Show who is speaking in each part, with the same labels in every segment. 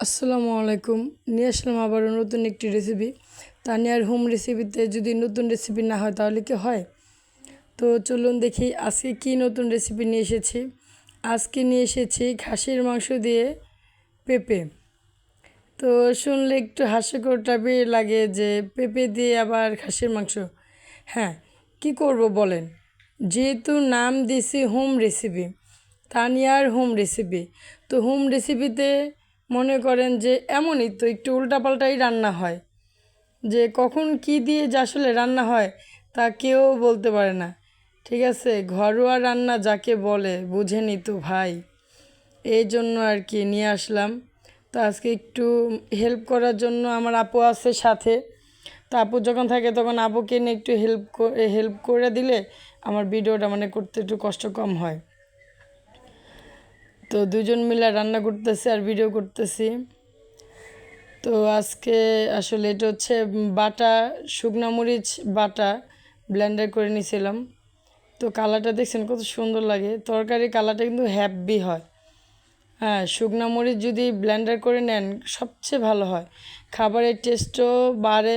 Speaker 1: আসসালামু আলাইকুম। নিয়ে আসলাম আবারও নতুন একটি রেসিপি তানিয়ার হোম রেসিপিতে যদি নতুন রেসিপি না হয় তাহলে কি হয়? তো চলুন দেখি আজকে কি নতুন রেসিপি নিয়ে এসেছি। আজকে নিয়ে এসেছি খাসির মাংস দিয়ে পেঁপে। তো শুনলে একটু হাস্যকর টাইপের লাগে যে পেঁপে দিয়ে আবার খাসির মাংস। হ্যাঁ কি করব বলেন? যেহেতু নাম দিছি হোম রেসিপি তানিয়ার হোম রেসিপি তো হোম রেসিপিতে মনে করেন যে এমনই তো একটু উল্টাপাল্টাই রান্না হয়। যে কখন কি দিয়ে যে আসলে রান্না হয় তা কেউ বলতে পারে না। ঠিক আছে, ঘরোয়া রান্না যাকে বলে বুঝেনি তো ভাই। এই জন্য আর কি নিয়ে আসলাম। তো আজকে একটু হেল্প করার জন্য আমার আপু আছে সাথে। তো আপু যখন থাকে তখন আপুকে নিয়ে একটু হেল্প হেল্প করে দিলে আমার ভিডিওটা মানে করতে একটু কষ্ট কম হয়। তো দুজন মিলে রান্না করতেছি আর ভিডিও করতেছি। তো আজকে আসলে এটা হচ্ছে বাটা, শুকনা মরিচ বাটা ব্লেন্ডার করে নিয়েছিলাম তো কালারটা দেখছেন কত সুন্দর লাগে। তরকারি কালারটা কিন্তু হ্যাপি হয়। হ্যাঁ শুকনা মরিচ যদি ব্লেন্ডার করে নেন, সবচেয়ে ভালো হয়। খাবারের টেস্টও বাড়ে।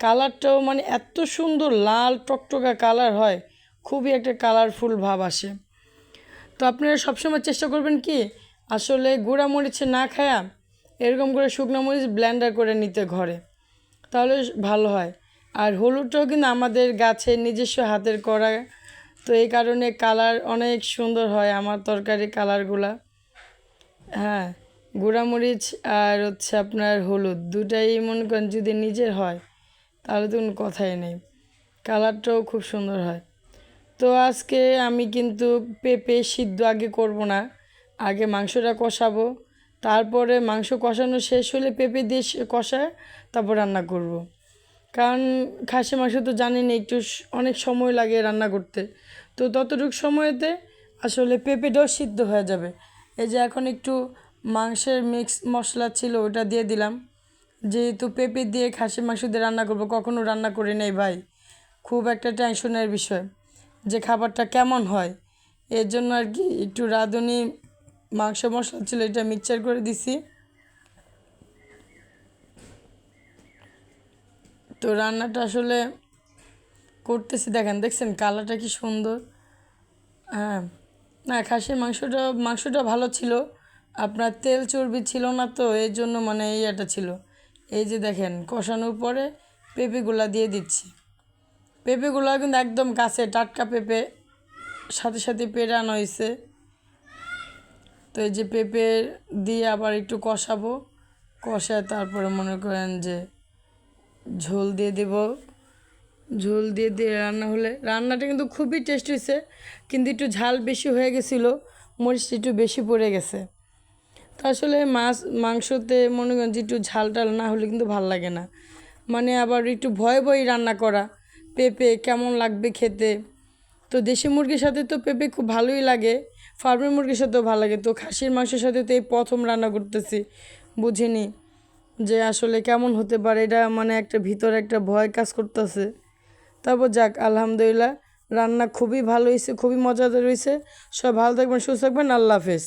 Speaker 1: কালারটাও মানে এত সুন্দর, লাল টকটকা কালার হয়। খুবই একটা কালারফুল ভাব আসে। তো আপনারা সবসময় চেষ্টা করবেন কি, আসলে গুঁড়া মরিচে না খায়া এরকম করে শুকনো মরিচ ব্ল্যান্ডার করে নিতে ঘরে। তাহলে ভালো হয়। আর হলুদটাও কিন্তু আমাদের গাছের নিজস্ব হাতের করা, তো এই কারণে কালার অনেক সুন্দর হয় আমার তরকারি কালারগুলা হ্যাঁ গুঁড়ামরিচ আর হচ্ছে আপনার হলুদ দুটাই মনে করেন যদি নিজের হয়, তাহলে তো কোনো কথাই নেই। কালারটাও খুব সুন্দর হয়। তো আজকে আমি কিন্তু পেঁপে সিদ্ধ আগে করব না। আগে মাংসটা কষাবো। তারপরে মাংস কষানো শেষ হলে পেঁপে দিয়ে কষায় তারপর রান্না করব। কারণ খাসি মাংস তো জানেনি একটু অনেক সময় লাগে রান্না করতে। তো ততটুকু সময়তে আসলে পেঁপেটাও সিদ্ধ হয়ে যাবে। এই যে এখন একটু মাংসের মিক্স মশলা ছিল ওটা দিয়ে দিলাম। যেহেতু পেঁপে দিয়ে খাসি মাংস দিয়ে রান্না করব, কখনো রান্না করি নেই ভাই। খুব একটা টেনশনের বিষয়। যে খাবারটা কেমন হয়। এর জন্য আর কি একটু রাঁধুনি, মাংস মশলা ছিল এটা মিক্সচার করে দিছি। তো রান্নাটা আসলে করতেছি, দেখেন, দেখছেন কালারটা কি সুন্দর। হ্যাঁ না, খাসির মাংসটা মাংসটা ভালো ছিল। আপনার তেল চর্বি ছিল না তো এই জন্য মানে ইয়েটা ছিল। এই যে দেখেন, কষানোর পরে পেঁপেগুলা দিয়ে দিচ্ছি। পেঁপেগুলো কিন্তু একদম গাছে টাটকা পেঁপে সাথে সাথে পেরানো হয়েছে। তো এই যে পেঁপে দিয়ে আবার একটু কষাবো। কষায় তারপরে মনে করেন যে ঝোল দিয়ে দেব। ঝোল দিয়ে দিয়ে রান্না হলে রান্নাটা কিন্তু খুবই টেস্ট হয়েছে, কিন্তু একটু ঝাল বেশি হয়ে গেছিল, মরিচটা একটু বেশি পড়ে গেছে। তো আসলে মাছ, মাংসতে মনে করেন যে একটু ঝাল টাল না হলে কিন্তু ভালো লাগে না। মানে আবার একটু ভয়ে ভয়ে রান্না করা। পেঁপে কেমন লাগবে খেতে? তো দেশি মুরগির সাথে তো পেঁপে খুব ভালোই লাগে ফার্মের মুরগির সাথেও ভালো লাগে। তো খাসির মাংসের সাথে তো এই প্রথম রান্না করতেছি, বুঝিনি যে আসলে কেমন হতে পারে। এটা মানে একটা ভিতরে একটা ভয় কাজ করতেছে। তারপর যাক, আলহামদুলিল্লাহ, রান্না খুবই ভালো হয়েছে খুবই মজাদার হয়েছে সব ভালো থাকবেন, সুস্থ থাকবেন, আল্লাহ হাফেজ।